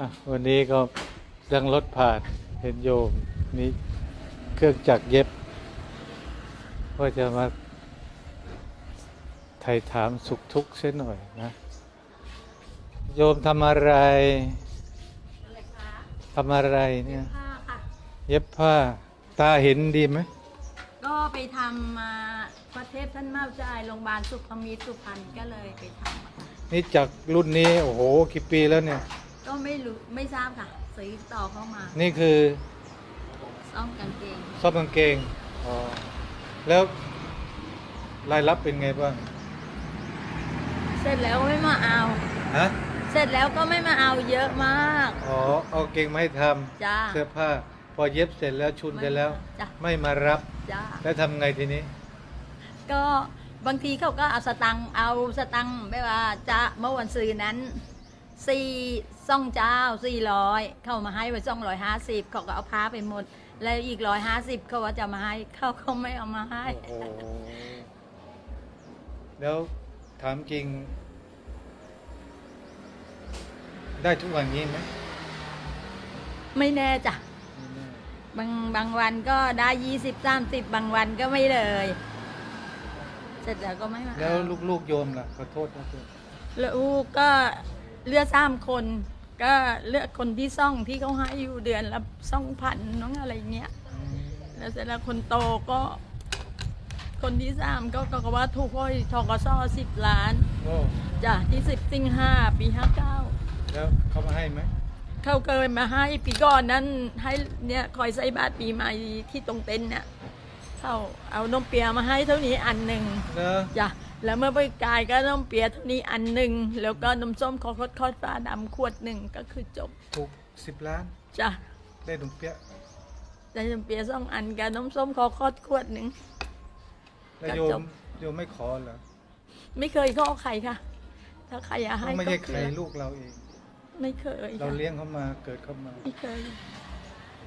อะวันนี้ก็ดังรถผ่านเห็นโยมมีเครื่องจักรเย็บ ก็จะมาไถ่ถามสุขทุกข์เส้นหน่อยนะ โยมทำอะไรอะไรคะทำอะไรเนี่ย ผ้าค่ะ เย็บผ้าตาเห็นดีไหม ก็ไปทำมาพระเทพท่านเมาจ่ายโรงพยาบาลสุขมิตรสุพรรณก็เลยไปทำอะค่ะ นี่จากรุ่นนี้ โอ้โห กี่ปีแล้วเนี่ย ก็ไม่รู้ไม่ทราบค่ะซื้อต่อเข้ามานี่คือซ่อมกางเกงซ่อมกางเกงอ๋อแล้วรายรับเป็นไงบ้างเสร็จแล้วไม่มาเอา ฮะเสร็จแล้วก็ไม่มาเอาเยอะมากอ๋อเอาเกงมาให้ทจ้าำเสื้อผ้า พอเย็บเสร็จแล้วชุนเสร็จแล้ว จ้าไม่มารับจ้า แล้วทำไงทีนี้ ก็บางทีเขาก็เอาสตังค์เอาสตังค์ไม่ว่าจะเมื่อวันซื้อนั้น สี่ซ่องเจ้าสี่ร้อยเข้ามาให้ไว้ซ่องร้อยห้าสิบเขาก็เอาผ้าไปหมด แล้วอีกร้อยห้าสิบเขาว่าจะมาให้เขาเขาไม่เอามาให้ โอ้โหแล้วถามจริง ได้ทุกวันนี้ไหมไม่แน่จ้ะไม่แน่บางบางวันก็ได้ยี่สิบสามสิบบางวันก็ไม่เลยเสร็จแล้วก็ไม่มาแล้วลูกๆโยมล่ะขอโทษนะโยมลูกก็ เลือกสามคน ก็เลือกคนที่ซ่องที่เขาให้อยู่เดือนละสองพันน้องอะไรเงี้ยอืมแล้วเสร็จแล้วคนโตก็ คนที่สามก็ก็ว่าถูกห้อยทกสสิบล้านโอ้จ้ะที่สิบสิงห้าปีห้าเก้าแล้วเขามาให้ไหมเขาเกินมาให้ปีก่อนนั้นให้เนี่ยคอยใส่บาตรปีใหม่ที่ตรงเต็นท์เนี่ย เขาเอานมเปียมาให้เท่านี้อันหนึ่งแล้วจ้ะแล้วเมื่อไปกายก็นมเปียเท่านี้อันหนึ่งแล้วก็นมส้มคอคดคอดฟ้าดำขวดหนึ่งก็คือจบถูกสิบล้านจ้ะได้หนุ่มเปี้ยะได้นมเปียสองอันกับนมส้มคอคดขวดหนึ่งแล้วโยจมบโยมไม่ขอเหรอไม่เคยข้อใครค่ะ ถ้าใครอยากให้ไม่ใช่ก็ใครลูกเราเอง ไม่เคย เราค่ะเลี้ยงเขามาเกิดเขามา ไม่เคย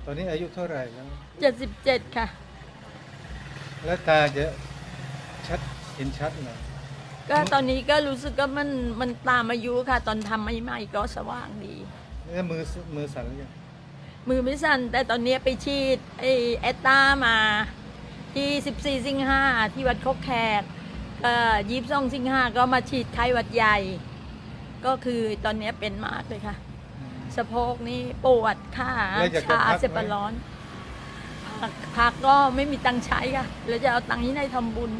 ตอนนี้อายุเท่าไหร่แล้วเจ็ดสิบเจ็ดค่ะ แล้วตาจะชัดเห็นชัดหน่อยก็ตอนนี้ก็รู้สึกว่ามันมันตามอายุค่ะ ตอนทำใหม่ๆก็สว่างดี แล้วมือมือสั่นหรือยังมือไม่สั่นแต่ตอนนี้ไปฉีดไอแอตตามาที่สิบสี่สิงหาที่วัดโคกแขกก็ยีบสองสิงหาก็มาฉีดไข้หวัดใหญ่ ก็คือตอนนี้เป็นมากเลยค่ะ สะโพกนี่ปวดขาแล้วอยากจะชาพักไหมเจ็บปวดร้อน พักพักก็ไม่มีตังค์ใช้ค่ะแล้วจะเอาตังค์ที่ไหนทำบุญ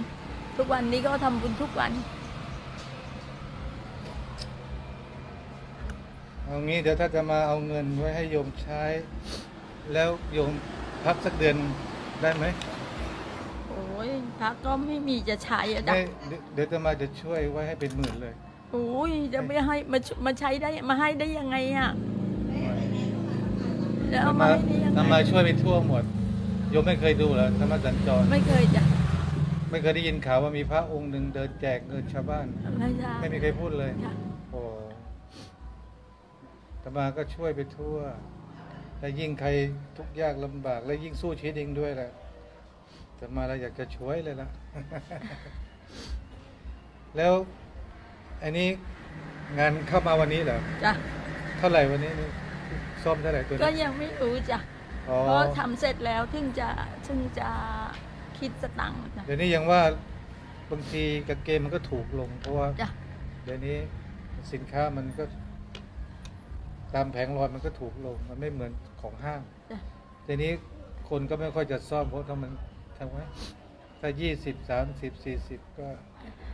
ทุกวันนี้ก็ทำบุญทุกวัน เอางี้เดี๋ยวถ้าจะมาเอาเงินไว้ให้โยมใช้ แล้วโยมพักสักเดือนได้ไหมโอ้ยพักก็ไม่มีจะใช้อะจ้ะไม่เดี๋ยวเดี๋ยวจะมาจะช่วยไว้ให้เป็นหมื่นเลย โอ้ยจะไม่ให้มาชมาใช้ได้มาให้ได้ยังไงอะแล้วเอาทำมามาให้ได้ยังไงทำมาช่วยไปทั่วหมดโยมไม่เคยดูเหรอธรรมสัญจร ไม่เคยจ้ะไม่เคยได้ยินข่าวว่ามีพระองค์หนึ่งเดินแจกเงินชาวบ้าน ไม่ใช่ไม่มีใครพูดเลยค่ะโอ้ธรรมาก็ช่วยไปทั่ว แต่ยิ่งใครทุกข์ยากลำบาก และยิ่งสู้ชีวิตเองด้วยแหละธรรมาเราอยากจะช่วยเลยล่ะแล้วอันนี้งานเข้ามาวันนี้เหรอจ้ะเท่าไหร่วันนี้นี่ซ่อมเท่าไหร่ตัวก็นี้ยังไม่รู้จ้ะ อ๋อเพราะทำเสร็จแล้วถึงจะถึงจะคิดสตังค์นะ เดี๋ยวนี้ยังว่าบางทีกางเกงมันก็ถูกลง เพราะว่าจ้ะ เดี๋ยวนี้สินค้ามันก็ ตามแผงลอยมันก็ถูกลง มันไม่เหมือนของห้างจ้ะทีนี้คนก็ไม่ค่อยจะซ่อมเพราะถ้ามันทำไมถ้ายี่สิบสามสิบสี่สิบก็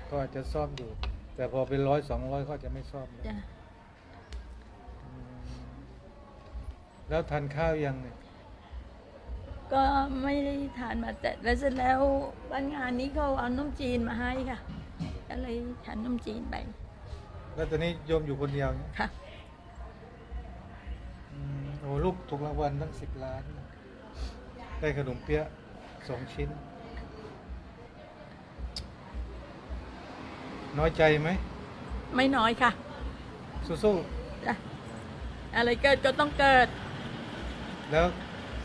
ก็อาจจะซ่อมอยู่ แต่พอเป็นร้อยสองร้อยก็จะไม่ซ่อมแล้วจ้ะ อืมแล้วทานข้าวยังเนี่ย ก็ไม่ได้ทานมาแต่แล้วเสร็จแล้ววันงานนี้เขาเอานมจีนมาให้ค่ะก็เลยทานนมจีนไป แล้วตอนนี้โยมอยู่คนเดียวเนี่ยค่ะ อืมโอ้ลูกถูกรางวัลตั้งสิบล้าน ได้ขนมเปี๊ยะสองชิ้น น้อยใจไหม ไม่น้อยค่ะสู้จ้ะอะไรเกิดก็ต้องเกิดๆแล้ว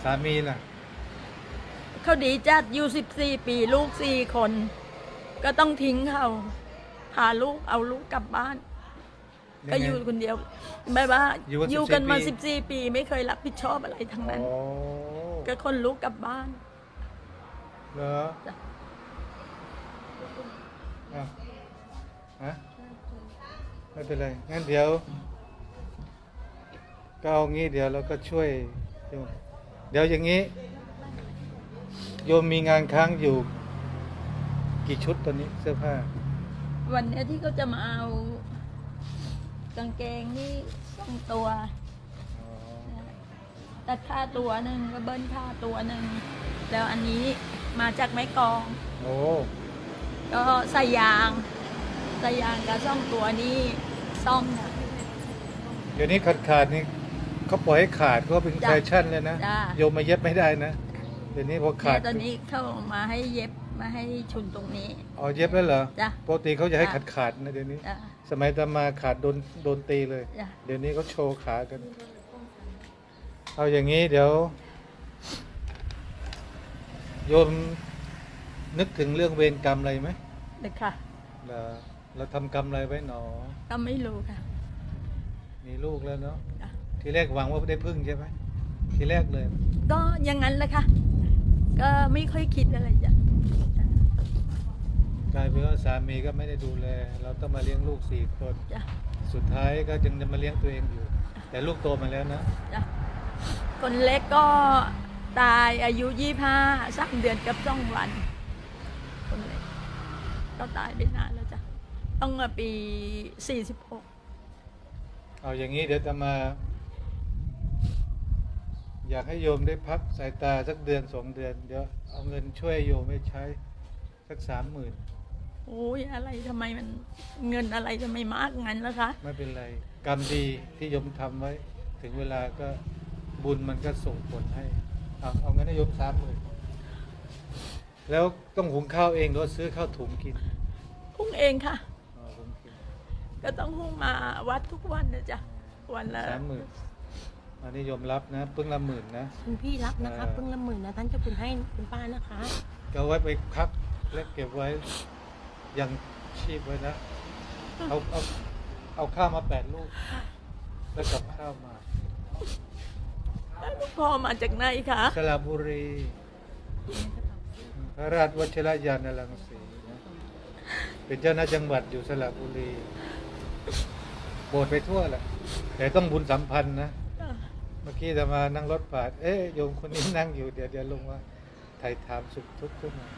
สามีล่ะ เขาดีจัดอยู่สิบสี่ปีลูกสี่คน ก็ต้องทิ้งเขาพาลูกเอาลูกกลับบ้านก็อยู่คนเดียวแบบว่าอยู่กันอยู่กันมา14สิบสี่ปี ไม่เคยรับผิดชอบอะไรทั้งนั้นอ๋อก็คนลุกกลับบ้าน เหรอจ้ะอ้าวฮะไม่เป็นไรงั้นเดี๋ยวก็เอางี้เดี๋ยวเราก็ช่วยโยมเดี๋ยวอย่างนี้ โยมมีงานค้างอยู่ กี่ชุดตอนนี้เสื้อผ้า วันเนี้ยที่เขาจะมาเอากางเกงนี่สองตัวอ๋อตัดค่าตัวหนึ่งก็เบิ้ลค่าตัวหนึ่งแล้วอันนี้มาจากแม่กลอง โอ้ก็ใส่ยางใส่ยางกับซ่อมตัวนี้ซ่อมนะ เดี๋ยวนี้ขาดขาดๆนี่เขาปล่อยให้ขาดก็เป็นจ้ะแฟชั่นเลยนะ จ้ะ โยมมาเย็บไม่ได้นะ เดี๋ยวนี้พอขาเนี่ดยตอนนี้เข้ามาให้เย็บมาให้ชุนตรงนี้ อ๋อเย็บแล้วเหรอจ้ะปกติเขาจะให้จ้ะขาดขาดๆนะเดี๋ยวนี้ จ้ะสมัยตามาขาดโดนโดนตีเลย จ้ะเดี๋ยวนี้เขาโชว์ขากัน เอาอย่างนี้เดี๋ยว โยมนึกถึงเรื่องเวรกรรมอะไรไหมเลยค่ะเราเราทำกรรมอะไรไว้หนอ ก็ไม่รู้ค่ะมีลูกแล้วเนาะ จ้ะทีแรกหวังว่าได้พึ่งใช่ไหมทีแรกเลย ก็อย่างนั้นแหละค่ะ ก็ไม่ค่อยคิดอะไรจ้ะกลายเป็นว่าสามีก็ไม่ได้ดูแล เราต้องมาเลี้ยงลูกสี่คน จ้ะสุดท้ายก็ยังจะมาเลี้ยงตัวเองอยู่ แต่ลูกโตมาแล้วนะ จ้ะคนเล็กก็ตายอายุยี่ห้าสามเดือนกับสองวัน คนเล็กก็ตายไปนานแล้วจ้ะต้องมาปีสี่สิบหก เอาอย่างนี้เดี๋ยวจะมา อยากให้โยมได้พักสายตาสักเดือนสองเดือน เดี๋ยวเอาเงินช่วยโยมไปใช้สักสามหมื่นโอ้ยอะไรทำไมมันเงินอะไรทำไมมากงั้นล่ะคะ ไม่เป็นไร กรรมดีที่โยมทำไว้ ถึงเวลาก็บุญมันก็ส่งผลให้ เอาเอางั้นให้โยมสามหมื่นแล้วต้องหุงข้าวเองหรือว่าซื้อข้าวถุงกินพุ่งเองค่ะอ๋อหุงกินก็ต้องพุ่งมาวัดทุกวันนะจ๊ะวันละสามหมื่น อันนี้โยมรับนะเพิ่งละหมื่นนะ คุณพี่รับนะครับเออเพิ่งละหมื่นนะท่านเจะคุณให้คุณป้านะคะ ก็เอาไว้ไปพักและเก็บไว้ยังชีพไว้นะ เอาเอาเอาข้าวมาแปดลูก แล้วกับข้าวมาพ่อมาจากไหนคะสระบุรี พระราชวชิรยานรังสีนะเป็นเจ้าหน้าจังหวัดอยู่สระบุรี โบสถ์ไปทั่วแหละแต่ต้องบุญสัมพันธ์นะเมื่อกี้จะมานั่งรถผ่านเอ๊ะโยมคนนี้นั่งอยู่เดี๋ยวเดี๋ยวลงมาไถ่ถามสุขทุกข์ขึ้นมา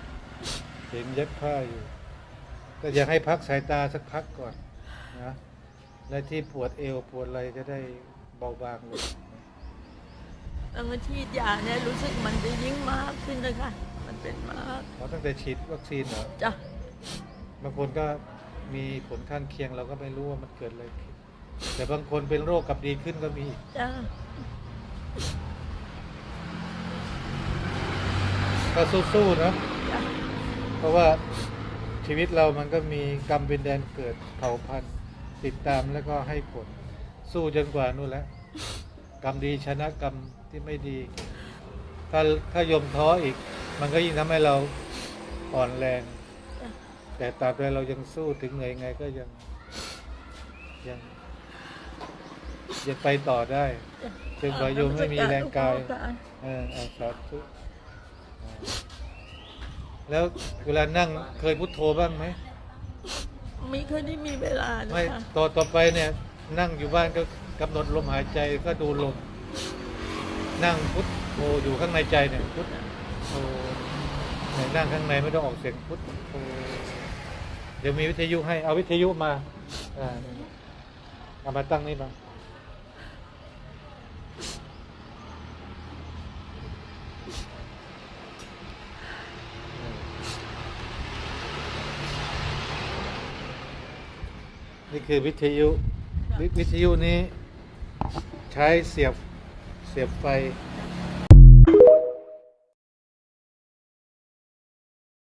เห็นเย็บผ้าอยู่ ก็อยากให้พักสายตาสักพักก่อนนะและที่ปวดเอวปวดอะไรจะได้เบาบางลงตั้งแต่ฉีดยาเนี่ยรู้สึกมันจะยิ่งมากขึ้นเลยค่ะมันเป็นมากเพราะตั้งแต่ฉีดวัคซีนเหรอจ้ะบางคนก็มีผลข้างเคียงเราก็ไม่รู้ว่ามันเกิดอะไรขึ้นแต่บางคนเป็นโรคกลับดีขึ้นก็มีจ้ะ ก็สู้ๆนะจ้ะเพราะว่าชีวิตเรามันก็มีกรรมเป็นแดนเกิดเผ่าพันธุ์ติดตามแล้วก็ให้ผล สู้จนกว่านู่นแหล้วกรรมดีชนะกรรมที่ไม่ดี ถ้าถ้ายมท้ออีก มันก็ยิ่งทำให้เราอ่อนแรงจ้ะแต่ตราบใดเรายังสู้ถึงเหนื่อยไงก็ยังยังยังไปต่อได้จ้ะจนกว่าโยมไม่มีแรงกายค่ะเออเอาสาธุอ่า แล้วเวลานั่งเคยพุทโธบ้างไหมไม่เคยได้มีเวลาเลไม่ยค่ะต่อต่อไปเนี่ยนั่งอยู่บ้านก็กำหนดลมหายใจก็ดูลมนั่งพุทโธอยู่ข้างในใจเนี่ยพุทโธเนี่ยนั่งข้างในไม่ต้องออกเสียงพุทโธเดี๋ยวมีวิทยุให้เอาวิทยุมาอ่าเอามาตั้งนี่มา นี่คือวิทยุวิวิทยุนี้ใช้เสียบเสียบไฟ